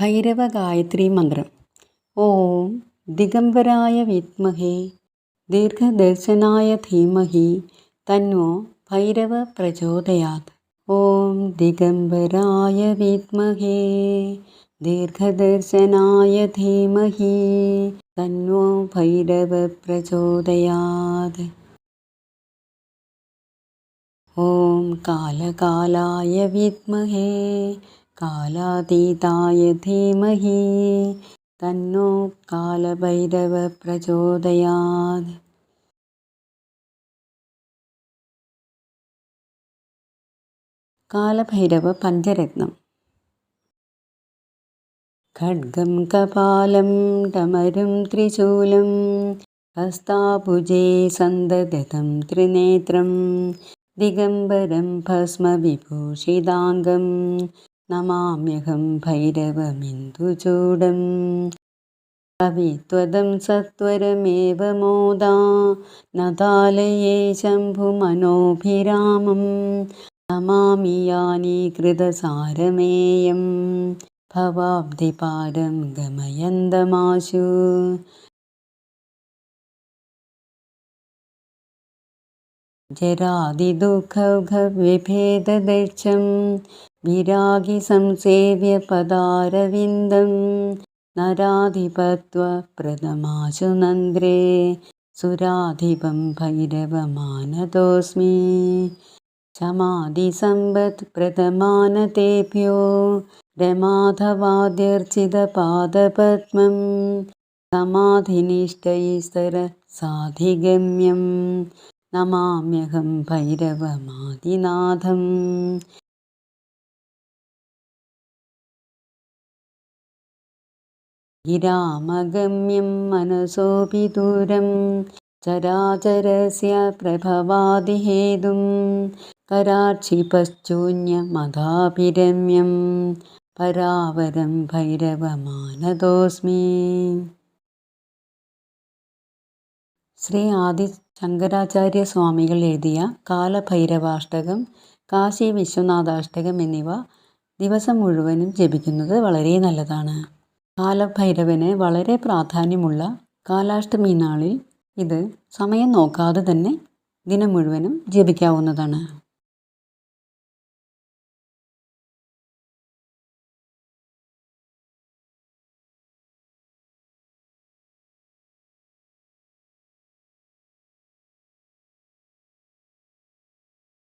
ഭൈരവ ഗായത്രി മന്ത്രം. ഓം ദിഗംബരായ വിത്മഹേ ദീർഘദർശനായ ധീമഹി തന്നോ ഭൈരവ പ്രചോദയാത്. ഓം ദിഗംബരായ വിത്മഹേ ദീർഘദർശനായ ധീമഹി തന്നോ ഭൈരവ പ്രചോദയാത്. ഓം കാലകാലായ വിദ്മഹേ കാലാതീതായ ധീമഹി തന്നോ കാലഭൈരവ പ്രചോദയാത് കാലഭൈരവ പഞ്ചരത്നം खड्गं कपालं डमरुं त्रिशूलं हस्ताभुजे सन्ददतं त्रिनेत्रं दिगम्बरं നമാമ്യഹം ഭൈരവമിന്ദുചൂടം കവിത്വദം സത്വരമേവ മോദാ നദാലയേ ശംഭുമനോഭിരാമം. നമാമി യാനീകൃതസാരമേയം ഭവാബ്ധിപാരം ഗമയന്തമാശു. ജരാതിദുഃഖവിഭേദദക്ഷം വിരാഗി സംസേവ്യ പദാരവിന്ദം നരാധിപത്വപ്രദമാശു നന്ദ്രേ സുരാധിപം ഭൈരവമാനതോസ്മി ശമാധിസമ്പത് പ്രഥമാനതേഭ്യോ രമാധവാദ്യർച്ചിതപാദപത്മം സമാധിനിഷ്ഠൈസ്തര സാധിഗമ്യം നമാമ്യഹം ഭൈരവമാദിനാഥം गिरामगम्यं मनसोऽपि दूरं चराचरस्य प्रभवादिहेतुं कराक्षिपश्चून्यमदाभिरम्यं പരാവരം ഭൈരവമാനതോസ്മി ശ്രീ ആദി ശങ്കരാചാര്യ സ്വാമികൾ എഴുതിയ കാലഭൈരവാഷ്ടകം കാശി വിശ്വനാഥാഷ്ടകം എന്നിവ ദിവസം മുഴുവനും ജപിക്കുന്നത് വളരെ നല്ലതാണ് കാലഭൈരവന് വളരെ പ്രാധാന്യമുള്ള കാലാഷ്ടമി നാളിൽ ഇത് സമയം നോക്കാതെ തന്നെ ദിനം മുഴുവനും ജപിക്കാവുന്നതാണ്.